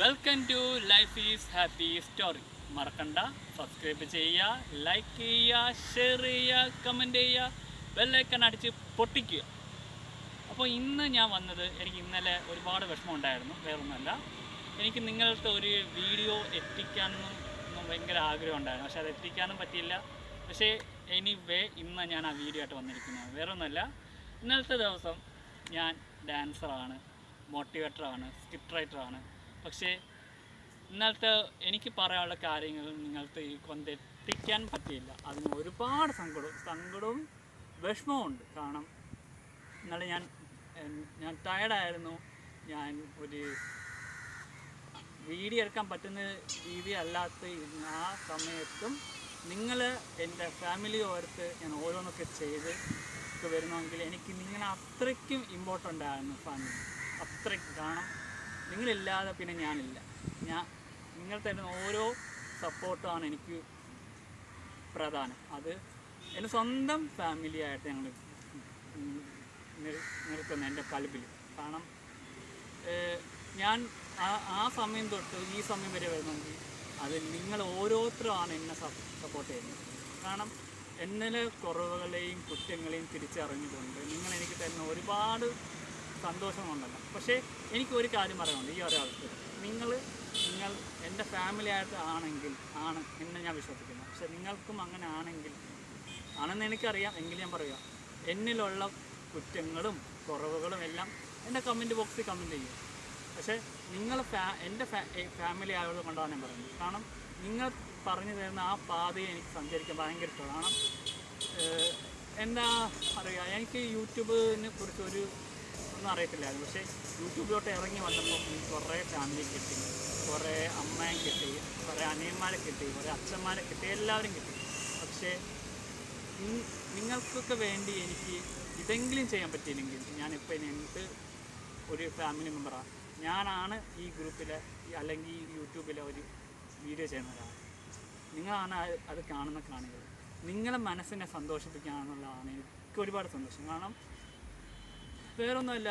Welcome to Life Is Happy Story മറക്കണ്ട. Subscribe ചെയ്യുക like ചെയ്യുക ഷെയർ ചെയ്യുക കമന്റ് ചെയ്യുക ബെല്ലൈക്കൺ അടിച്ച് പൊട്ടിക്കുക. അപ്പോൾ ഇന്ന് ഞാൻ വന്നത് എനിക്ക് ഇന്നലെ ഒരുപാട് വിഷമം ഉണ്ടായിരുന്നു. വേറൊന്നുമല്ല. എനിക്ക് നിങ്ങളുടെ ഒരു വീഡിയോ എത്തിക്കാനൊന്നും ഭയങ്കര ആഗ്രഹം ഉണ്ടായിരുന്നു. പക്ഷെ അത് എത്തിക്കാനും പറ്റിയില്ല. പക്ഷേ എനി വേ ഇന്ന് ഞാൻ ആ വീഡിയോ ആയിട്ട് വന്നിരിക്കുന്നത്. വേറൊന്നുമല്ല. ഇന്നലത്തെ ദിവസം ഞാൻ ഡാൻസറാണ് മോട്ടിവേറ്ററാണ് സ്ക്രിപ്റ്റ് റൈറ്ററാണ് പക്ഷേ ഇന്നലത്തെ എനിക്ക് പറയാനുള്ള കാര്യങ്ങൾ നിങ്ങൾക്ക് ഈ കൊന്തെത്തിക്കാൻ പറ്റിയില്ല. അതിന് ഒരുപാട് സങ്കടവും സങ്കടവും വിഷമമുണ്ട് കാരണം ഇന്നലെ ഞാൻ ഞാൻ ടയർഡായിരുന്നു ഞാൻ ഒരു വീഡിയോ എടുക്കാൻ പറ്റുന്ന രീതി അല്ലാത്ത ആ സമയത്തും നിങ്ങൾ എന്റെ ഫാമിലി ഓർത്ത് ഞാൻ ഓരോന്നൊക്കെ ചെയ്ത് വരുന്നുവെങ്കിൽ എനിക്ക് നിങ്ങൾ അത്രയ്ക്കും ഇമ്പോർട്ടന്റ് ആയിരുന്നു ഫാമിലി അത്രയ്ക്ക് കാരണം നിങ്ങളില്ലാതെ പിന്നെ ഞാനില്ല. ഞാൻ നിങ്ങൾ തരുന്ന ഓരോ സപ്പോർട്ടുമാണ് എനിക്ക് പ്രധാനം. അത് എന്റെ സ്വന്തം ഫാമിലിയായിട്ട് ഞങ്ങൾ നിർത്തുന്നത് എന്റെ കൽബിൽ കാരണം ഞാൻ ആ ആ സമയം തൊട്ട് ഈ സമയം വരെ വരുന്നെങ്കിൽ അത് നിങ്ങൾ ഓരോരുത്തരുമാണ് എന്നെ സപ്പോർട്ട് ചെയ്യുന്നത്. കാരണം എന്നിലെ കുറവുകളെയും കുറ്റങ്ങളെയും തിരിച്ചറിഞ്ഞുകൊണ്ട് നിങ്ങൾ എനിക്ക് തരുന്ന ഒരുപാട് സന്തോഷമുണ്ടല്ലോ. പക്ഷേ എനിക്ക് ഒരു കാര്യം പറയാനുണ്ട്. ഈ ഒരാൾക്ക് നിങ്ങൾ നിങ്ങൾ എന്റെ ഫാമിലി ആയിട്ട് ആണെങ്കിൽ ആണ് എന്ന് ഞാൻ വിശ്വസിക്കുന്നു. പക്ഷെ നിങ്ങൾക്കും അങ്ങനെ ആണെങ്കിൽ ആണെന്ന് എനിക്കറിയാം. എങ്കിലും ഞാൻ പറയുക എന്നിലുള്ള കുറ്റങ്ങളും കുറവുകളും എല്ലാം എന്റെ കമന്റ് ബോക്സിൽ കമന്റ് ചെയ്യും. പക്ഷേ നിങ്ങൾ ഫാ എന്റെ ഫാമിലി ആയത് കൊണ്ടാണ് ഞാൻ പറയുന്നത്. കാരണം നിങ്ങൾ പറഞ്ഞു തരുന്ന ആ പാതയെ എനിക്ക് സഞ്ചരിക്കാൻ ഭയങ്കര ഇഷ്ടമാണ്. കാരണം എന്താ പറയുക എനിക്ക് യൂട്യൂബിനെ കുറിച്ച് ഒരു ഒന്നും അറിയത്തില്ലായിരുന്നു. പക്ഷേ യൂട്യൂബിലോട്ട് ഇറങ്ങി വന്നപ്പോൾ കുറേ ഫാമിലി കിട്ടി. കുറേ അമ്മയെ കിട്ടി കുറേ അനിയന്മാരെ കിട്ടി കുറേ അച്ഛന്മാരെ കിട്ടി എല്ലാവരും കിട്ടി. പക്ഷേ നിങ്ങൾക്കൊക്കെ വേണ്ടി എനിക്ക് ഇതെങ്കിലും ചെയ്യാൻ പറ്റിയില്ലെങ്കിൽ ഞാനിപ്പോൾ ഇനി എനിക്ക് ഒരു ഫാമിലി മെമ്പറാണ് ഞാനാണ് ഈ ഗ്രൂപ്പിലെ അല്ലെങ്കിൽ ഈ യൂട്യൂബിലെ ഒരു വീഡിയോ ചെയ്യുന്ന ഒരാൾ നിങ്ങളാണ് അത് അത് കാണുന്ന കാണികൾ. നിങ്ങളെ മനസ്സിനെ സന്തോഷിപ്പിക്കാനുള്ളതാണ് എനിക്ക് ഒരുപാട് സന്തോഷം. കാരണം വേറൊന്നുമല്ല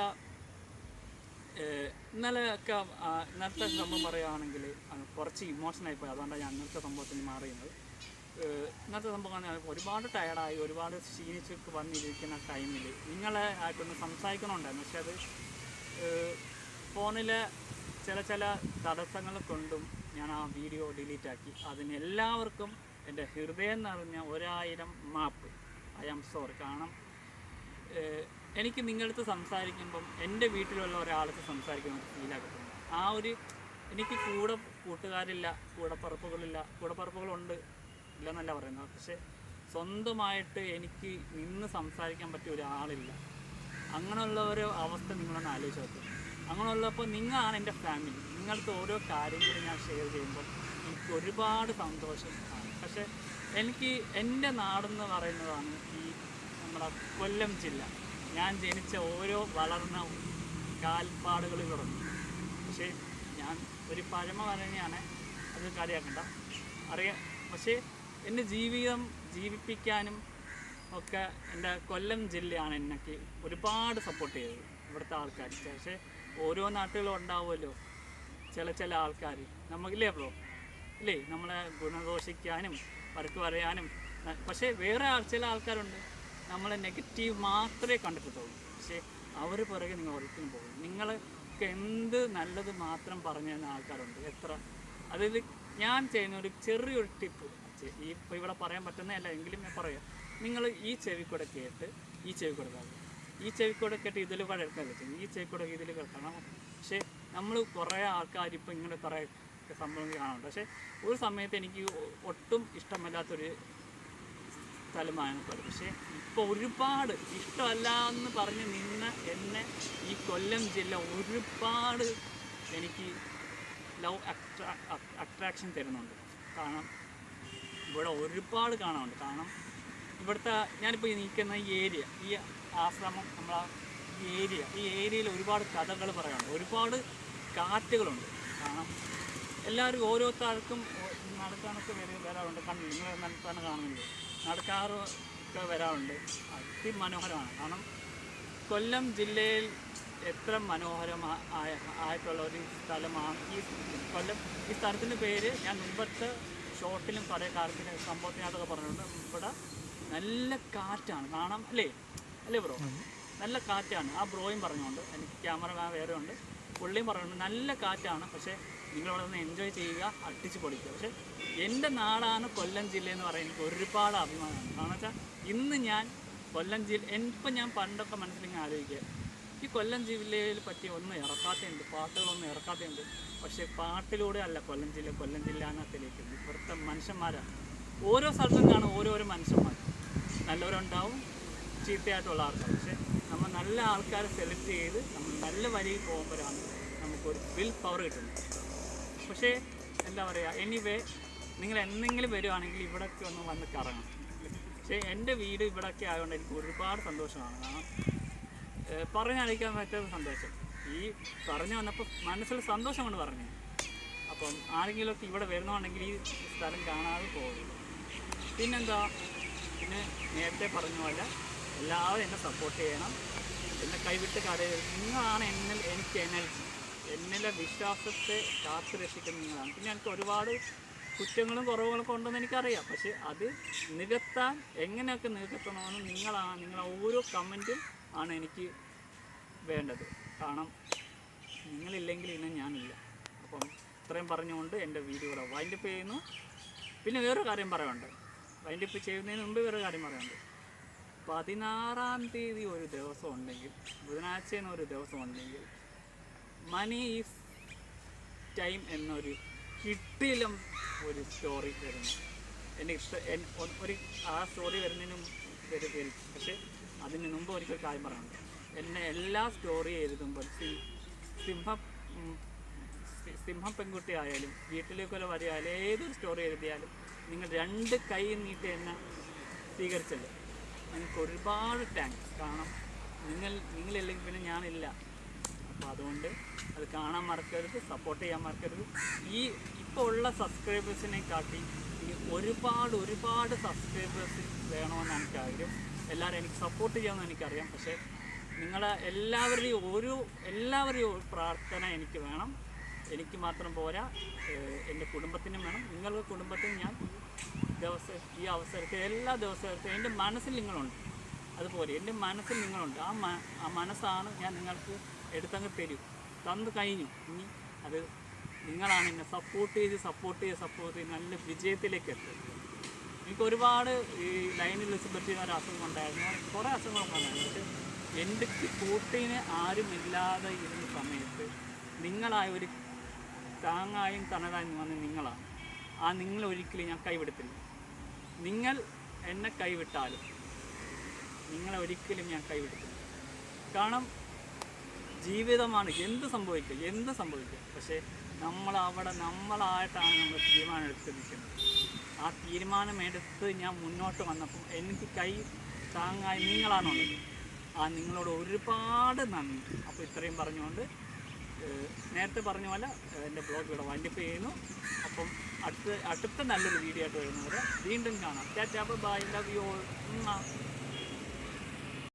ഇന്നലെയൊക്കെ ഇന്നലത്തെ സംഭവം പറയുകയാണെങ്കിൽ കുറച്ച് ഇമോഷനായി പോയി. അതുകൊണ്ടാണ് ഞാൻ ഇന്നത്തെ സംഭവത്തിന് മാറിയുന്നത് ഇന്നത്തെ സംഭവം ഒരുപാട് ടയർഡായി ഒരുപാട് ക്ഷീണിച്ച് വന്നിരിക്കുന്ന ടൈമിൽ നിങ്ങളെ ആയിട്ടൊന്ന് സംസാരിക്കണമുണ്ടായിരുന്നു. പക്ഷെ അത് ഫോണിലെ ചില ചില തടസ്സങ്ങൾ കൊണ്ടും ഞാൻ ആ വീഡിയോ ഡിലീറ്റ് ആക്കി. അതിന് എല്ലാവർക്കും എന്റെ ഹൃദയം നിറഞ്ഞ ഒരായിരം മാപ്പ്. ഐ ആം സോറി കാരണം എനിക്ക് നിങ്ങളടുത്ത് സംസാരിക്കുമ്പം എന്റെ വീട്ടിലുള്ള ഒരാളടുത്ത് സംസാരിക്കുന്ന ഒരു ആ ഒരു എനിക്ക് കൂടെ കൂട്ടുകാരില്ല കൂടപ്പറപ്പുകളില്ല കൂടപ്പറപ്പുകളുണ്ട് ഇല്ലെന്നല്ല പറയുന്നത്. പക്ഷേ സ്വന്തമായിട്ട് എനിക്ക് നിന്ന് സംസാരിക്കാൻ പറ്റിയ ഒരാളില്ല. അങ്ങനെയുള്ള ഒരു അവസ്ഥ നിങ്ങളൊന്ന് ആലോചിച്ച് നോക്കും. അങ്ങനെയുള്ളപ്പോൾ നിങ്ങളാണ് എന്റെ ഫാമിലി നിങ്ങൾക്ക് ഓരോ കാര്യങ്ങളും ഞാൻ ഷെയർ ചെയ്യുമ്പോൾ എനിക്ക് ഒരുപാട് സന്തോഷം ആണ്. പക്ഷേ എനിക്ക് എന്റെ നാടെന്ന് പറയുന്നതാണ് ഈ നമ്മുടെ കൊല്ലം ജില്ല. ഞാൻ ജനിച്ച ഓരോ വളർന്ന കാൽപ്പാടുകളിലുടങ്ങി പക്ഷേ ഞാൻ ഒരു പഴമ പറഞ്ഞാണ് അത് കാര്യമാക്കണ്ട അറിയാം. പക്ഷേ എന്റെ ജീവിതം ജീവിപ്പിക്കാനും ഒക്കെ എന്റെ കൊല്ലം ജില്ലയാണ് എന്നൊക്കെ ഒരുപാട് സപ്പോർട്ട് ചെയ്തത് ഇവിടുത്തെ ആൾക്കാർ പക്ഷേ ഓരോ നാട്ടുകളും ഉണ്ടാവുമല്ലോ ചില ചില ആൾക്കാർ നമുക്കില്ലേ ബ്രോ? ഇല്ലേ? നമ്മളെ ഗുണദോഷിക്കാനും വർക്ക് പറയാനും. പക്ഷേ വേറെ ചില ആൾക്കാരുണ്ട്. നമ്മളെ നെഗറ്റീവ് മാത്രമേ കണ്ടിട്ടുള്ളൂ. പക്ഷേ അവർ പുറകെ നിങ്ങൾ ഒരിക്കലും പോകും നിങ്ങൾക്ക് എന്ത് നല്ലത് മാത്രം പറഞ്ഞു തരുന്ന ആൾക്കാരുണ്ട്. എത്ര? അതിൽ ഞാൻ ചെയ്യുന്ന ഒരു ചെറിയൊരു ടിപ്പ് ഈ ഇപ്പോൾ ഇവിടെ പറയാൻ പറ്റുന്നതല്ല എങ്കിലും ഞാൻ പറയാം. നിങ്ങൾ ഈ ചെവിക്കൂടെ കൂടെ കേട്ട് ഈ ചെവിക്കൂടെ കൂടെ കേൾക്കുക ഈ ചെവിക്കൂടെ കൂടെ കേട്ട് ഇതിൽ കൂടെ എടുക്കാൻ പറ്റും. ഈ ചെവിക്കൂടെ കൂടെ ഇതിൽ കേൾക്കണം പക്ഷേ നമ്മൾ കുറേ ആൾക്കാർ ഇപ്പോൾ ഇങ്ങനെ കുറേ സംഭവം കാണുന്നുണ്ട്. പക്ഷേ ഒരു സമയത്ത് എനിക്ക് ഒട്ടും ഇഷ്ടമല്ലാത്തൊരു സ്ഥലമാണ് പോലെ പക്ഷേ ഇപ്പോൾ ഒരുപാട് ഇഷ്ടമല്ല എന്ന് പറഞ്ഞ് നിന്ന് എന്നെ ഈ കൊല്ലം ജില്ല ഒരുപാട് എനിക്ക് ലവ് അട്രാ അട്രാക്ഷൻ തരുന്നുണ്ട്. കാരണം ഇവിടെ ഒരുപാട് കാണാനുണ്ട്. കാരണം ഇവിടുത്തെ ഞാനിപ്പോൾ നിൽക്കുന്ന ഈ ഏരിയ ഈ ആശ്രമം നമ്മളെ ഈ ഏരിയ ഈ ഏരിയയിൽ ഒരുപാട് കഥകൾ പറയാനുണ്ട്. ഒരുപാട് കാറ്റുകളുണ്ട്. കാരണം എല്ലാവരും ഓരോരുത്തർക്കും താഴ്ക്കും നടക്കാനൊക്കെ വരെ വരാറുണ്ട്. കണ്ണു നിങ്ങൾ നടത്താണ് കാണുന്നത് നടക്കാറ് ഒക്കെ വരാറുണ്ട്. അതിമനോഹരമാണ്. കാരണം കൊല്ലം ജില്ലയിൽ എത്ര മനോഹരമായ ആയിട്ടുള്ള ഒരു സ്ഥലമാണ് ഈ കൊല്ലം. ഈ സ്ഥലത്തിന്റെ പേര് ഞാൻ മുമ്പത്തെ ഷോട്ടിലും കുറേ കാര്യത്തിന് സംഭവത്തിനകത്തൊക്കെ പറഞ്ഞിട്ടുണ്ട്. ഇവിടെ നല്ല കാറ്റാണ്. കാണാം. അല്ലേ? അല്ലേ ബ്രോ? നല്ല കാറ്റാണ്. ആ ബ്രോയും പറഞ്ഞുകൊണ്ട് എനിക്ക് ക്യാമറ വേറെ ഉണ്ട് പുള്ളിയും പറഞ്ഞിട്ടുണ്ട് നല്ല കാറ്റാണ്. പക്ഷേ നിങ്ങളവിടെ നിന്ന് എൻജോയ് ചെയ്യുക അട്ടിച്ച് പൊളിക്കുക. പക്ഷേ എന്റെ നാടാണ് കൊല്ലം ജില്ല എന്ന് പറയാൻ എനിക്ക് ഒരുപാട് അഭിമാനമാണ്. കാരണം വെച്ചാൽ ഇന്ന് ഞാൻ കൊല്ലം ജില്ല ഇപ്പം ഞാൻ പണ്ടൊക്കെ മനസ്സിലിങ്ങനെ ആലോചിക്കുക. ഈ കൊല്ലം ജില്ലയിൽ പറ്റി ഒന്നും ഇറക്കാത്തതുണ്ട് പാട്ടുകളൊന്നും ഇറക്കാത്തതുണ്ട്. പക്ഷേ പാട്ടിലൂടെ അല്ല കൊല്ലം ജില്ല കൊല്ലം ജില്ല എന്നത്തിലേക്ക് ഇവിടുത്തെ മനുഷ്യന്മാരാണ് ഓരോ സ്ഥലത്തും കാണും ഓരോരോ മനുഷ്യന്മാർ. നല്ലവരുണ്ടാവും ചീത്തയായിട്ടുള്ള ആൾക്കാർ. പക്ഷേ നമ്മൾ നല്ല ആൾക്കാരെ സെലക്ട് ചെയ്ത് നമ്മൾ നല്ല വരിയിൽ പോകുമ്പോഴാണ് നമുക്കൊരു വിൽ പവർ കിട്ടുന്നത്. പക്ഷേ എന്താ പറയുക എനിവേ നിങ്ങൾ എന്തെങ്കിലും വരുവാണെങ്കിൽ ഇവിടൊക്കെ ഒന്ന് വന്ന് കറങ്ങും. പക്ഷേ എന്റെ വീട് ഇവിടൊക്കെ ആയതുകൊണ്ട് എനിക്ക് ഒരുപാട് സന്തോഷമാണ്. കാരണം പറഞ്ഞറിയിക്കാൻ പറ്റാത്ത സന്തോഷം. ഈ പറഞ്ഞു വന്നപ്പോൾ മനസ്സിൽ സന്തോഷം കൊണ്ട് പറഞ്ഞു. അപ്പം ആരെങ്കിലുമൊക്കെ ഇവിടെ വരുന്നുണ്ടെങ്കിൽ ഈ സ്ഥലം കാണാതെ പോകുള്ളൂ പിന്നെന്താ? പിന്നെ നേരത്തെ പറഞ്ഞ പോലെ എല്ലാവരും എന്നെ സപ്പോർട്ട് ചെയ്യണം. എന്നെ കൈവിട്ട് കടയിൽ നിങ്ങളാണ് എന്നെ എനിക്ക് എനർജി എന്നിലെ വിശ്വാസത്തെ കാത്തു രക്ഷിക്കുന്ന നിങ്ങളാണ് പിന്നെ എനിക്ക് ഒരുപാട് കുറ്റങ്ങളും കുറവുകളൊക്കെ ഉണ്ടെന്ന് എനിക്കറിയാം. പക്ഷെ അത് നികത്താൻ എങ്ങനെയൊക്കെ നികത്തണമെന്ന് നിങ്ങളാണ് നിങ്ങളെ ഓരോ കമന്റും ആണ് എനിക്ക് വേണ്ടത്. കാരണം നിങ്ങളില്ലെങ്കിൽ ഇന്ന് ഞാനില്ല. അപ്പം ഇത്രയും പറഞ്ഞുകൊണ്ട് എന്റെ വീഡിയോ ഇവിടെ വൈൻഡപ്പ് ചെയ്യുന്നു. പിന്നെ വേറൊരു കാര്യം പറയാനുണ്ട്. വൈൻഡപ്പ് ചെയ്യുന്നതിന് മുമ്പ് വേറൊരു കാര്യം പറയാനുണ്ട്. പതിനാറാം തീയതി ഒരു ദിവസം ഉണ്ടെങ്കിൽ ബുധനാഴ്ച എന്നൊരു ദിവസം ഉണ്ടെങ്കിൽ മണി ഈസ് ടൈം എന്നൊരു കിട്ടിലും ഒരു സ്റ്റോറി വരുന്നു. എന്റെ ഇഷ്ട ഒരു ആ സ്റ്റോറി വരുന്നതിനും വരും പക്ഷേ അതിന് മുമ്പ് ഒരിക്കൽ കാര്യം പറയാനുണ്ട് എന്നെ എല്ലാ സ്റ്റോറി എഴുതുമ്പോൾ സിംഹ സിംഹം പെൺകുട്ടി ആയാലും വീട്ടിലേക്കുള്ള വരികയായാലും ഏതൊരു സ്റ്റോറി എഴുതിയാലും നിങ്ങൾ രണ്ട് കൈ നീട്ടി എന്നെ സ്വീകരിച്ചല്ലോ? നിങ്ങൾക്ക് ഒരുപാട് താങ്ക്സ് കാരണം നിങ്ങൾ നിങ്ങളില്ലെങ്കിൽ പിന്നെ ഞാനില്ല. അതുകൊണ്ട് അത് കാണാൻ മറക്കരുത് സപ്പോർട്ട് ചെയ്യാൻ മറക്കരുത്. ഈ ഇപ്പോൾ ഉള്ള സബ്സ്ക്രൈബേഴ്സിനെ കാട്ടി ഒരുപാട് ഒരുപാട് സബ്സ്ക്രൈബേഴ്സ് വേണമെന്ന് എനിക്ക് ആഗ്രഹം എല്ലാവരും എനിക്ക് സപ്പോർട്ട് ചെയ്യാമെന്ന് എനിക്കറിയാം. പക്ഷേ നിങ്ങളെ എല്ലാവരുടെയും ഒരു എല്ലാവരുടെയും ഒരു പ്രാർത്ഥന എനിക്ക് വേണം. എനിക്ക് മാത്രം പോരാ. എന്റെ കുടുംബത്തിനും വേണം. നിങ്ങളുടെ കുടുംബത്തിനും ഞാൻ ദിവസം ഈ അവസരത്തിൽ എല്ലാ ദിവസവും എന്റെ മനസ്സിൽ നിങ്ങളുണ്ട്. അതുപോലെ എന്റെ മനസ്സിൽ നിങ്ങളുണ്ട്. ആ മനസ്സാണ് ഞാൻ നിങ്ങൾക്ക് എടുത്തങ്ങ് തരും. തന്നു കഴിഞ്ഞു. ഇനി അത് നിങ്ങളാണ് എന്നെ സപ്പോർട്ട് ചെയ്ത് സപ്പോർട്ട് ചെയ്ത് സപ്പോർട്ട് ചെയ്ത് നല്ല വിജയത്തിലേക്ക് എത്തും എനിക്ക് ഒരുപാട് ഈ ലൈനിൽ പറ്റിയ ഒരു അസുഖം ഉണ്ടായിരുന്നു. കുറേ അസുഖങ്ങളൊക്കെ ഉണ്ടായിരുന്നു പക്ഷേ എന്റെ ആരും ഇല്ലാതെ ഇരുന്ന സമയത്ത് നിങ്ങളായ ഒരു താങ്ങായും തണലായും വന്ന് നിങ്ങളാണ്. ആ നിങ്ങൾ ഒരിക്കലും ഞാൻ കൈവിടത്തില്ല. നിങ്ങൾ എന്നെ കൈവിട്ടാലും നിങ്ങളെ ഒരിക്കലും ഞാൻ കൈവിടത്തില്ല. കാരണം ജീവിതമാണ് എന്ത് സംഭവിക്കുക എന്ത് സംഭവിക്കുക പക്ഷേ നമ്മൾ അവിടെ നമ്മളായിട്ടാണ് നമ്മൾ തീരുമാനം എടുത്ത് നിൽക്കുന്നത്. ആ തീരുമാനം എടുത്ത് ഞാൻ മുന്നോട്ട് വന്നപ്പോൾ എനിക്ക് കൈ താങ്ങായി നിങ്ങളാണുള്ളത്. ആ നിങ്ങളോട് ഒരുപാട് നന്ദി. അപ്പോൾ ഇത്രയും പറഞ്ഞുകൊണ്ട് നേരത്തെ പറഞ്ഞ പോലെ എന്റെ ബ്ലോഗ് ഇവിടെ വൈൻഡപ്പ് ചെയ്യുന്നു. അപ്പം അടുത്ത അടുത്ത നല്ലൊരു വീഡിയോ ആയിട്ട് വരുന്നവരെ വീണ്ടും കാണാം. Tata bye love you all.